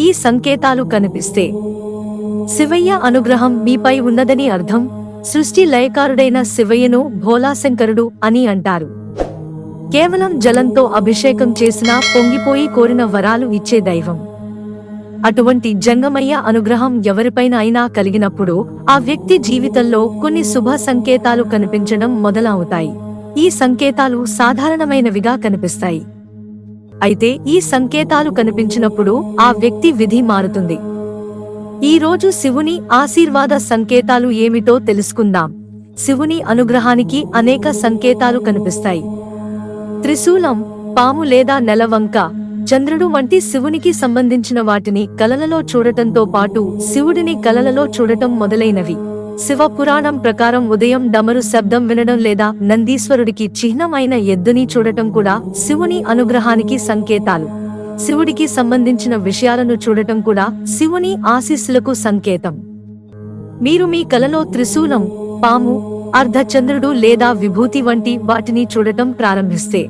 ఈ సంకేతాలు కనిపిస్తే శివయ్య అనుగ్రహం మీపై ఉన్నదని అర్థం సృష్టి లయకారుడైన శివయ్యను భోలాశంకరుడు అని అంటారు. కేవలం జలంతో అభిషేకం చేసినా పొంగిపోయి కోరిన వరాలు ఇచ్చే దైవం. అటువంటి జంగమయ్య అనుగ్రహం ఎవరిపైన అయినా కలిగినప్పుడు ఆ వ్యక్తి జీవితంలో కొన్ని శుభ సంకేతాలు కనిపించడం మొదలవుతాయి. ఈ సంకేతాలు సాధారణమైనవిగా కనిపిస్తాయి. అయితే ఈ సంకేతాలు కనిపించినప్పుడు ఆ వ్యక్తి విధి మారుతుంది. ఈ రోజు శివుని ఆశీర్వాద సంకేతాలు ఏమిటో తెలుసుకుందాం. శివుని అనుగ్రహానికి అనేక సంకేతాలు కనిపిస్తాయి. త్రిశూలం పాము లేదా నెలవంక చంద్రుడు వంటి శివునికి సంబంధించిన వాటిని కలలలో చూడటంతో పాటు శివుడిని కలలలో చూడటం మొదలైనవి. శివ పురాణం ప్రకారం ఉదయం డమరు శబ్దం వినడం లేదా నందీశ్వరుడికి చిహ్నమైన ఎద్దుని చూడటం కూడా శివుని అనుగ్రహానికి సంకేతాలు. శివుడికి సంబంధించిన విషయాలను చూడటం కూడా శివుని ఆశీస్సులకు సంకేతం. మీరు మీ కలలో త్రిశూలం పాము అర్ధచంద్రుడు లేదా విభూతి వంటి వాటిని చూడటం ప్రారంభిస్తే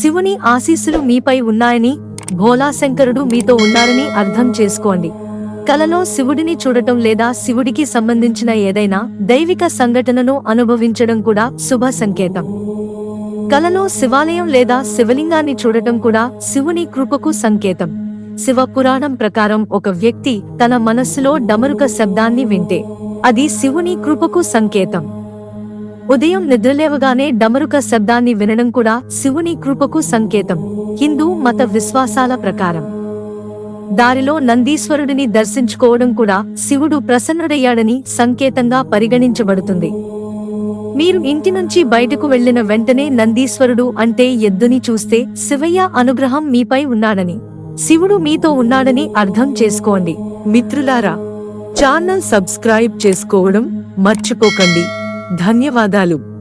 శివుని ఆశీస్సులు మీపై ఉన్నాయని భోలాశంకరుడు మీతో ఉన్నారని అర్థం చేసుకోండి. కలలో శివుడిని చూడటం లేదా శివుడికి సంబంధించిన ఏదైనా దైవిక సంఘటనను అనుభవించడం కూడా శుభ సంకేతం. కలలో శివాలయం లేదా శివలింగాన్ని చూడటం కూడా శివుని కృపకు సంకేతం. శివ పురాణం ప్రకారం ఒక వ్యక్తి తన మనస్సులో డమరుక శబ్దాన్ని వింటే అది శివుని కృపకు సంకేతం. ఉదయం నిద్రలేవగానే డమరుక శబ్దాన్ని వినడం కూడా శివుని కృపకు సంకేతం. హిందూ మత విశ్వాసాల ప్రకారం. దారిలో నందీశ్వరుడిని దర్శించుకోవడం కూడా శివుడు ప్రసన్నుడయ్యాడని సంకేతంగా పరిగణించబడుతుంది. మీరు ఇంటి నుంచి బయటకు వెళ్ళిన వెంటనే నందీశ్వరుడు అంటే ఎద్దుని చూస్తే శివయ్య అనుగ్రహం మీపై ఉన్నాడని శివుడు మీతో ఉన్నాడని అర్థం చేసుకోండి. మిత్రులారా ఛానల్ సబ్స్క్రైబ్ చేసుకోవడం మర్చిపోకండి. ధన్యవాదాలు.